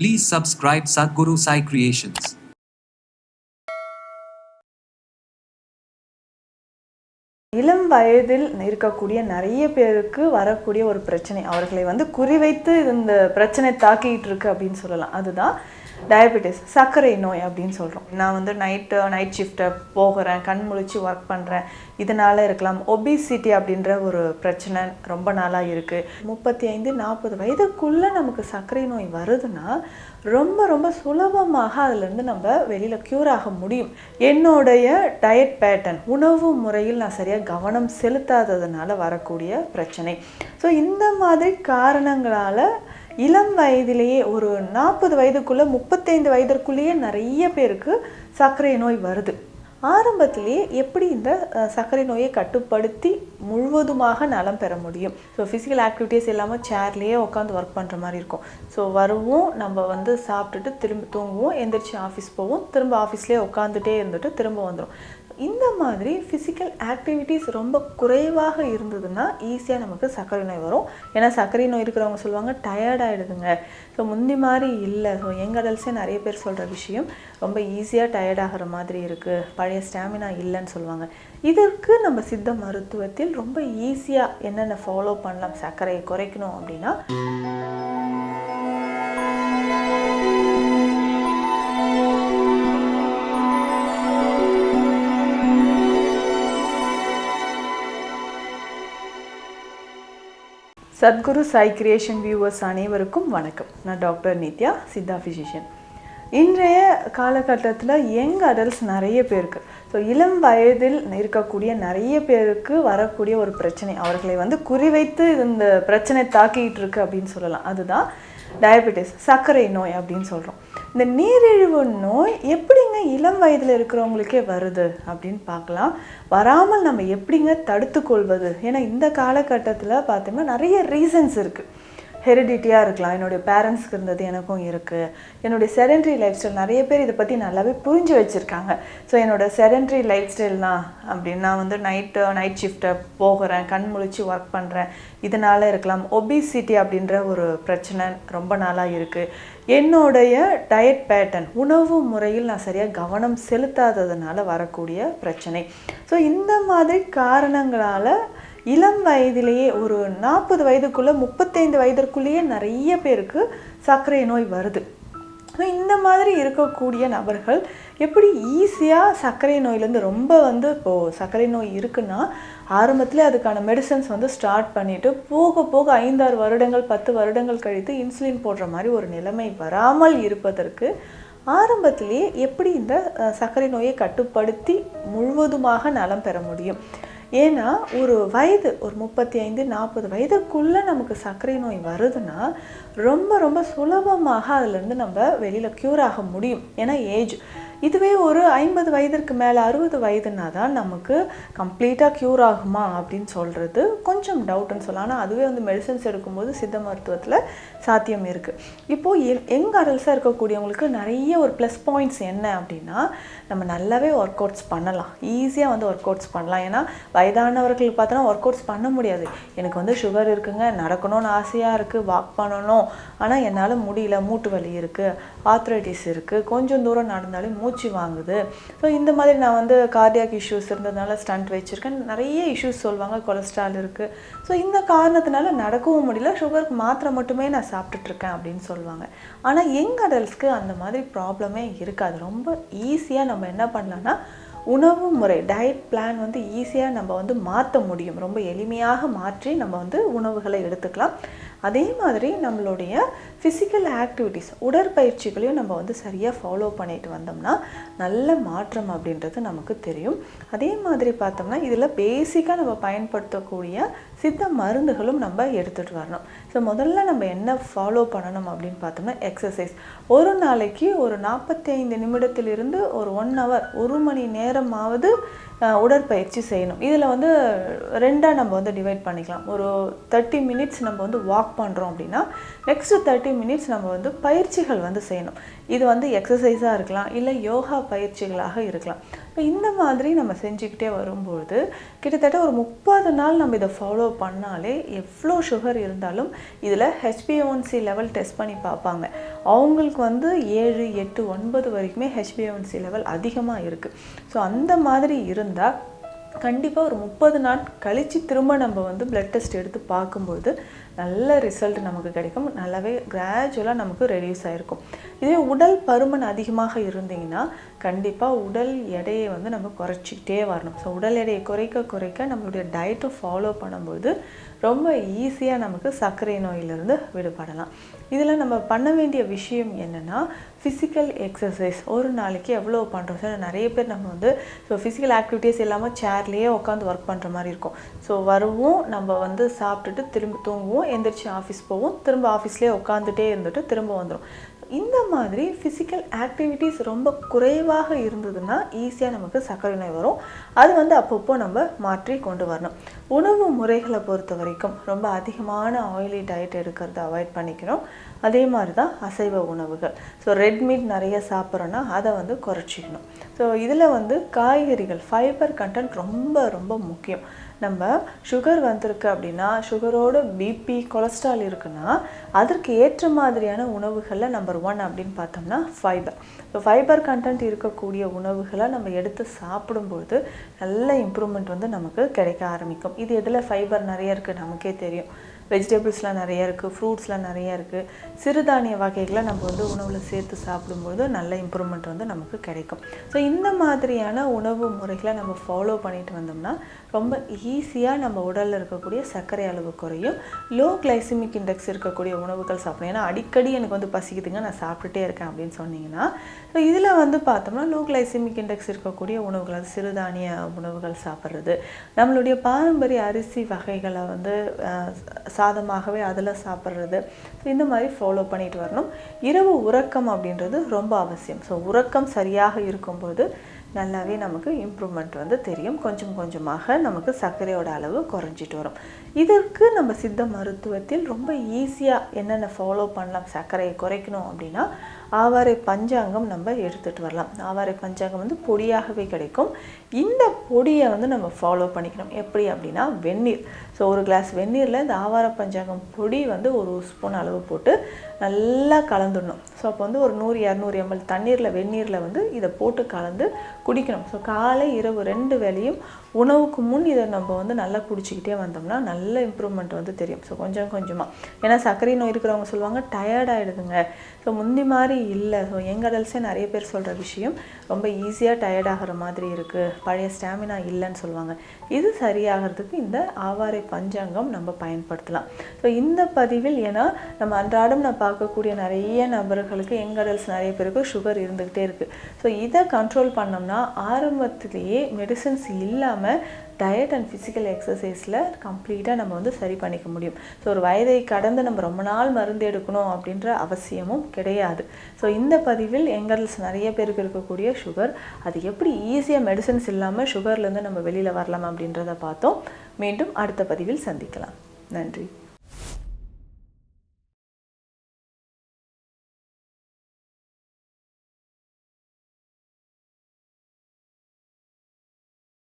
Please subscribe Sadhguru Sai Creations. இளம் வயதில் இருக்கக்கூடிய நிறைய பேருக்கு வரக்கூடிய ஒரு பிரச்சனை அவர்களை வந்து குறிவைத்து இந்த பிரச்சனை தாக்கிட்டு இருக்கு அப்படின்னு சொல்லலாம் அதுதான் டயபெட்டிஸ் சர்க்கரை நோய் அப்படின்னு சொல்கிறோம் நான் வந்து நைட்டு நைட் ஷிஃப்ட்டை போகிறேன் கண் முழிச்சு ஒர்க் பண்ணுறேன் இதனால இருக்கலாம். ஒபிசிட்டி அப்படின்ற ஒரு பிரச்சனை ரொம்ப நாளாக இருக்குது முப்பத்தி ஐந்து நாற்பது வயதுக்குள்ளே நமக்கு சர்க்கரை நோய் வருதுன்னா ரொம்ப ரொம்ப சுலபமாக அதுலேருந்து நம்ம வெளியில் க்யூர் ஆக முடியும். என்னுடைய டயட் பேட்டர்ன் உணவு முறையில் நான் சரியாக கவனம் செலுத்தாததுனால வரக்கூடிய பிரச்சனை. ஸோ இந்த மாதிரி காரணங்களால் இளம் வயதிலேயே ஒரு நாற்பது வயதுக்குள்ளே முப்பத்தைந்து வயதிற்குள்ளேயே நிறைய பேருக்கு சர்க்கரை நோய் வருது. ஆரம்பத்திலேயே எப்படி இந்த சர்க்கரை நோயை கட்டுப்படுத்தி முழுவதுமாக நலம் பெற முடியும். ஸோ ஃபிசிக்கல் ஆக்டிவிட்டீஸ் இல்லாமல் சேர்லேயே உட்காந்து ஒர்க் பண்ணுற மாதிரி இருக்கும். ஸோ வருவோம் நம்ம வந்து சாப்பிட்டுட்டு திரும்ப தூங்குவோம் எந்திரிச்சு ஆஃபீஸ் போவோம் திரும்ப ஆஃபீஸ்லேயே உட்காந்துட்டே இருந்துட்டு திரும்ப வந்துடும் இந்த மாதிரி ஃபிசிக்கல் ஆக்டிவிட்டீஸ் ரொம்ப குறைவாக இருந்ததுன்னா ஈஸியாக நமக்கு சர்க்கரை நோய் வரும். ஏன்னா சர்க்கரை நோய் இருக்கிறவங்க சொல்லுவாங்க டயர்ட் ஆகிடுதுங்க ஸோ முந்தி மாதிரி இல்லை. ஸோ யங் அடல்ட்ஸே நிறைய பேர் சொல்கிற விஷயம் ரொம்ப ஈஸியாக டயர்டாகிற மாதிரி இருக்குது பழைய ஸ்டாமினா இல்லைன்னு சொல்லுவாங்க. இதற்கு நம்ம சித்த மருத்துவத்தில் ரொம்ப ஈஸியாக என்னென்ன ஃபாலோ பண்ணலாம் சர்க்கரையை குறைக்கணும் அப்படின்னா சத்குரு சாய் கிரியேஷன் வியூவர்ஸ் அனைவருக்கும் வணக்கம். நான் டாக்டர் நித்யா சித்தா ஃபிசிஷியன் இன்றைய காலகட்டத்தில் யங் அடல்ட்ஸ் நிறைய பேருக்கு ஸோ இளம் வயதில் இருக்கக்கூடிய நிறைய பேருக்கு வரக்கூடிய ஒரு பிரச்சனை. அவர்களை வந்து குறிவைத்து இந்த பிரச்சனை தாக்கிட்டு இருக்கு அப்படின்னு சொல்லலாம். அதுதான் டயபெட்டிஸ் சர்க்கரை நோய் அப்படின்னு சொல்கிறோம் இந்த நீரிழிவு நோய் எப்படிங்க இளம் வயதில் இருக்கிறவங்களுக்கே வருது அப்படின்னு பார்க்கலாம். வராமல் நம்ம எப்படிங்க தடுத்து கொள்வது ஏன்னா இந்த காலகட்டத்தில் பார்த்தோம்னா நிறைய ரீசன்ஸ் இருக்குது ஹெரிடிட்டியாக இருக்கலாம். என்னுடைய பேரண்ட்ஸ்க்கு இருந்தது எனக்கும் இருக்குது என்னுடைய செடன்ட்ரி லைஃப் ஸ்டைல் நிறைய பேர் இதை பற்றி நல்லாவே புரிஞ்சு வச்சுருக்காங்க. ஸோ என்னோட செடன்ட்ரி லைஃப் ஸ்டைல் தான் அப்படின்னு நான் வந்து நைட்டு நைட் ஷிஃப்ட்டை போகிறேன் கண் முழிச்சு ஒர்க் பண்ணுறேன் இதனால் இருக்கலாம். ஒபிசிட்டி அப்படின்ற ஒரு பிரச்சனை ரொம்ப நாளாக இருக்குது என்னுடைய டயட் பேட்டர்ன் உணவு முறையில் நான் சரியாக கவனம் செலுத்தாததுனால வரக்கூடிய பிரச்சனை. ஸோ இந்த மாதிரி காரணங்களால் இளம் வயதிலேயே ஒரு நாற்பது வயதுக்குள்ளே முப்பத்தைந்து வயதிற்குள்ளேயே நிறைய பேருக்கு சர்க்கரை நோய் வருது. ஸோ இந்த மாதிரி இருக்கக்கூடிய நபர்கள் எப்படி ஈஸியாக சர்க்கரை நோயிலேருந்து ரொம்ப வந்து இப்போது சர்க்கரை நோய் இருக்குன்னா ஆரம்பத்தில் அதுக்கான மெடிசன்ஸ் வந்து ஸ்டார்ட் பண்ணிவிட்டு போக போக ஐந்தாறு வருடங்கள் பத்து வருடங்கள் கழித்து இன்சுலின் போடுற மாதிரி ஒரு நிலைமை வராமல் இருப்பதற்கு ஆரம்பத்திலேயே எப்படி இந்த சர்க்கரை நோயை கட்டுப்படுத்தி முழுவதுமாக நலம் பெற முடியும்? ஏன்னா ஒரு வயது ஒரு முப்பத்தி ஐந்து நாற்பது வயதுக்குள்ளே நமக்கு சர்க்கரை நோய் வருதுன்னா ரொம்ப ரொம்ப சுலபமாக அதுலேருந்து நம்ம வெளியில் க்யூர் ஆக முடியும். ஏன்னா ஏஜ் இதுவே ஒரு ஐம்பது வயதிற்கு மேலே அறுபது வயதுனா தான் நமக்கு கம்ப்ளீட்டாக க்யூர் ஆகுமா அப்படின்னு சொல்கிறது கொஞ்சம் டவுட்டுன்னு சொல்லலாம். ஆனால் அதுவே வந்து மெடிசன்ஸ் எடுக்கும்போது சித்த மருத்துவத்தில் சாத்தியம் இருக்குது இப்போது எங் அடல்ஸாக இருக்கக்கூடியவங்களுக்கு நிறைய ஒரு ப்ளஸ் பாயிண்ட்ஸ் என்ன அப்படின்னா நம்ம நல்லாவே ஒர்க் அவுட்ஸ் பண்ணலாம் ஈஸியாக வந்து ஒர்க் அவுட்ஸ் பண்ணலாம். ஏன்னா வயதானவர்கள் பார்த்தோன்னா ஒர்க் அவுட்ஸ் பண்ண முடியாது. எனக்கு வந்து சுகர் இருக்குங்க நடக்கணும்னு ஆசையாக இருக்குது வாக் பண்ணணும் ஆனால் என்னால் முடியல மூட்டு வலி இருக்குது ஆத்ரைட்டிஸ் இருக்குது கொஞ்சம் தூரம் நடந்தாலே மூச்சு வாங்குது. ஸோ இந்த மாதிரி நான் வந்து கார்டியாக் இஷ்யூஸ் இருந்ததுனால ஸ்டண்ட் வச்சுருக்கேன். நிறைய இஷ்யூஸ் சொல்லுவாங்க கொலஸ்ட்ரால் இருக்குது ஸோ இந்த காரணத்தினால நடக்கவும் முடியல. சுகருக்கு மாத்திரை மட்டுமே நான் சாப்பிட்டுட்ருக்கேன் அப்படின்னு சொல்லுவாங்க. ஆனால் யங் அடல்ட்ஸ்க்கு அந்த மாதிரி ப்ராப்ளமே இருக்காது. ரொம்ப ஈஸியாக நம்ம என்ன பண்ணலான்னா உணவு முறை டயட் பிளான் வந்து ஈஸியாக நம்ம வந்து மாற்ற முடியும். ரொம்ப எளிமையாக மாற்றி நம்ம வந்து உணவுகளை எடுத்துக்கலாம். அதே மாதிரி நம்மளுடைய ஃபிசிக்கல் ஆக்டிவிட்டீஸ் உடற்பயிற்சிகளையும் நம்ம வந்து சரியாக ஃபாலோ பண்ணிட்டு வந்தோம்னா நல்ல மாற்றம் அப்படின்றது நமக்கு தெரியும். அதே மாதிரி பார்த்தோம்னா இதில் பேசிக்காக நம்ம பயன்படுத்தக்கூடிய சித்த மருந்துகளும் நம்ம எடுத்துகிட்டு வரணும். ஸோ முதல்ல நம்ம என்ன ஃபாலோ பண்ணணும் அப்படின்னு பார்த்தோம்னா எக்ஸசைஸ் ஒரு நாளைக்கு ஒரு நாற்பத்தி ஐந்து நிமிடத்திலிருந்து ஒரு ஒன் ஹவர் ஒரு மணி நேரமாவது உடற்பயிற்சி செய்யணும். இதில் வந்து ரெண்டாக நம்ம வந்து டிவைட் பண்ணிக்கலாம். ஒரு தேர்ட்டி மினிட்ஸ் நம்ம வந்து வாக் பண்ணுறோம் அப்படின்னா நெக்ஸ்ட்டு தேர்ட்டி மினிட்ஸ் நம்ம வந்து பயிற்சிகள் வந்து செய்யணும். இது வந்து எக்ஸசைஸாக இருக்கலாம் இல்லை யோகா பயிற்சிகளாக இருக்கலாம். இப்போ இந்த மாதிரி நம்ம செஞ்சுக்கிட்டே வரும்பொழுது கிட்டத்தட்ட ஒரு முப்பது நாள் நம்ம இதை ஃபாலோ பண்ணாலே எவ்வளோ சுகர் இருந்தாலும் இதில் ஹெச்பிஓன்சி லெவல் டெஸ்ட் பண்ணி பார்ப்பாங்க. அவங்களுக்கு வந்து ஏழு எட்டு ஒன்பது வரைக்குமே ஹெச்பிஓன்சி லெவல் அதிகமாக இருக்குது ஸோ அந்த மாதிரி இருந்தால் கண்டிப்பாக ஒரு முப்பது நாள் கழித்து திரும்ப நம்ம வந்து பிளட் டெஸ்ட் எடுத்து பார்க்கும்போது நல்ல ரிசல்ட் நமக்கு கிடைக்கும். நல்லாவே கிராஜுவலாக நமக்கு ரெடியூஸ் ஆகிருக்கும் இதே உடல் பருமன் அதிகமாக இருந்தீங்கன்னா கண்டிப்பாக உடல் எடையை வந்து நம்ம குறைச்சிக்கிட்டே வரணும். ஸோ உடல் எடையை குறைக்க குறைக்க நம்மளுடைய டயட்டை ஃபாலோ பண்ணும்போது ரொம்ப ஈஸியாக நமக்கு சர்க்கரை நோயிலிருந்து விடுபடலாம். இதில் நம்ம பண்ண வேண்டிய விஷயம் என்னென்னா ஃபிசிக்கல் எக்ஸசைஸ் ஒரு நாளைக்கு எவ்வளோ பண்ணுறோம் ஸோ நிறைய பேர் நம்ம வந்து ஸோ ஃபிசிக்கல் ஆக்டிவிட்டீஸ் இல்லாமல் சேர்லேயே உட்காந்து ஒர்க் பண்ணுற மாதிரி இருக்கும். ஸோ வருவோம் நம்ம வந்து சாப்பிட்டுட்டு திரும்ப தூங்குவோம் எந்திரிச்சு ஆஃபீஸ் போவோம் திரும்ப ஆஃபீஸ்லேயே உட்காந்துட்டே இருந்துட்டு திரும்ப வந்துடும் இந்த மாதிரி ஃபிசிக்கல் ஆக்டிவிட்டீஸ் ரொம்ப குறைவாக இருந்ததுன்னா ஈஸியாக நமக்கு சர்க்கரை நோய் வரும். அது வந்து அப்பப்போ நம்ம மாற்றி கொண்டு வரணும். உணவு முறைகளை பொறுத்த வரைக்கும் ரொம்ப அதிகமான ஆயிலி டயட் எடுக்கிறத அவாய்ட் பண்ணிக்கணும். அதே மாதிரி தான் அசைவ உணவுகள். ஸோ ரெட் மீட் நிறைய சாப்பிட்றோன்னா அதை வந்து குறைச்சிக்கணும். ஸோ இதில் வந்து காய்கறிகள் ஃபைபர் கண்டென்ட் ரொம்ப ரொம்ப முக்கியம். நம்ம சுகர் வந்திருக்கு அப்படின்னா சுகரோட பிபி கொலஸ்ட்ரால் இருக்குன்னா அதற்கு ஏற்ற மாதிரியான உணவுகளில் நம்பர் ஒன் அப்படின்னு பார்த்தோம்னா ஃபைபர் ஸோ ஃபைபர் கண்டென்ட் இருக்கக்கூடிய உணவுகளை நம்ம எடுத்து சாப்பிடும்போது நல்ல இம்ப்ரூவ்மெண்ட் வந்து நமக்கு கிடைக்க ஆரம்பிக்கும். இது எதில் ஃபைபர் நிறைய இருக்குது நமக்கே தெரியும். வெஜிடபிள்ஸ்லாம் நிறைய இருக்குது ஃப்ரூட்ஸ்லாம் நிறைய இருக்குது. சிறுதானிய வகைகளை நம்ம வந்து உணவில் சேர்த்து சாப்பிடும்போது நல்ல இம்ப்ரூவ்மெண்ட் வந்து நமக்கு கிடைக்கும். ஸோ இந்த மாதிரியான உணவு முறைகளை நம்ம ஃபாலோ பண்ணிட்டு வந்தோம்னா ரொம்ப ஈஸியாக நம்ம உடலில் இருக்கக்கூடிய சர்க்கரை அளவு குறையும். லோ கிளைசிமிக் இண்டெக்ஸ் இருக்கக்கூடிய உணவுகள் சாப்பிடணும். ஏன்னா அடிக்கடி எனக்கு வந்து பசிக்குதுங்க நான் சாப்பிட்டுட்டே இருக்கேன் அப்படின்னு சொன்னீங்கன்னா ஸோ இதில் வந்து பார்த்தோம்னா லோ கிளைசிமிக் இண்டெக்ஸ் இருக்கக்கூடிய உணவுகள் அது சிறுதானிய உணவுகள் சாப்பிட்றது. நம்மளுடைய பாரம்பரிய அரிசி வகைகளை வந்து சாதமாகவே அதில் சாப்பிட்றது. இந்த மாதிரி ஃபாலோ பண்ணிட்டு வரணும். இரவு உறக்கம் அப்படின்றது ரொம்ப அவசியம். ஸோ உறக்கம் சரியாக இருக்கும்போது நல்லாவே நமக்கு இம்ப்ரூவ்மெண்ட் வந்து தெரியும். கொஞ்சம் கொஞ்சமாக நமக்கு சர்க்கரையோட அளவு குறைஞ்சிட்டு வரும். இதற்கு நம்ம சித்த மருத்துவத்தில் ரொம்ப ஈஸியாக என்னென்ன ஃபாலோ பண்ணலாம் சர்க்கரையை குறைக்கணும் அப்படின்னா ஆவாரை பஞ்சாங்கம் நம்ம எடுத்துகிட்டு வரலாம். ஆவாரை பஞ்சாங்கம் வந்து பொடியாகவே கிடைக்கும். இந்த பொடியை வந்து நம்ம ஃபாலோ பண்ணிக்கணும். எப்படி அப்படின்னா வெந்நீர். ஸோ ஒரு கிளாஸ் வெந்நீரில் இந்த ஆவார பஞ்சாங்கம் பொடி வந்து ஒரு ஸ்பூன் அளவு போட்டு நல்லா கலந்துடணும். ஸோ அப்போ வந்து ஒரு நூறு இரநூறு எம்எல் தண்ணீரில் வெந்நீரில் வந்து இதை போட்டு கலந்து குடிக்கணும். ஸோ காலை இரவு ரெண்டு வேளையும் உணவுக்கு முன் இதை நம்ம வந்து நல்லா குடிச்சிக்கிட்டே வந்தோம்னா நல்ல இம்ப்ரூவ்மெண்ட் வந்து தெரியும். ஸோ கொஞ்சம் கொஞ்சமாக ஏன்னா சர்க்கரை நோய் இருக்கிறவங்க சொல்லுவாங்க டயர்ட் ஆகிடுதுங்க ஸோ முந்தி மாதிரி இல்லை. ஸோ எங்கள் அடல்ஸே நிறைய பேர் சொல்கிற விஷயம் ரொம்ப ஈஸியாக டயர்ட் ஆகிற மாதிரி இருக்குது பழைய ஸ்டாமினா இல்லைன்னு சொல்லுவாங்க. இது சரியாகிறதுக்கு இந்த ஆவாரை பஞ்சாங்கம் நம்ம பயன்படுத்தலாம். ஸோ இந்த பதிவில் ஏன்னா நம்ம அன்றாடம் நான் பார்க்கக்கூடிய நிறைய நபர்களுக்கு எங்கடல்ஸ் நிறைய பேருக்கு சுகர் இருந்துக்கிட்டே இருக்குது ஸோ இதை கண்ட்ரோல் பண்ணோம்னா ஆரம்பத்திலேயே மெடிசின்ஸ் இல்லாமல் டயட் அண்ட் ஃபிசிக்கல் எக்ஸசைஸில் கம்ப்ளீட்டாக நம்ம வந்து சரி பண்ணிக்க முடியும். ஸோ ஒரு வயதை கடந்து நம்ம ரொம்ப நாள் மருந்து எடுக்கணும் அப்படின்ற அவசியமும் கிடையாது. ஸோ இந்த பதிவில் எங்கள்ஸ் நிறைய பேருக்கு இருக்கக்கூடிய சுகர் அது எப்படி ஈஸியாக மெடிசன்ஸ் இல்லாமல் சுகர்லேருந்து நம்ம வெளியில் வரலாம் அப்படின்றத பார்த்தோம். மீண்டும் அடுத்த பதிவில் சந்திக்கலாம். நன்றி.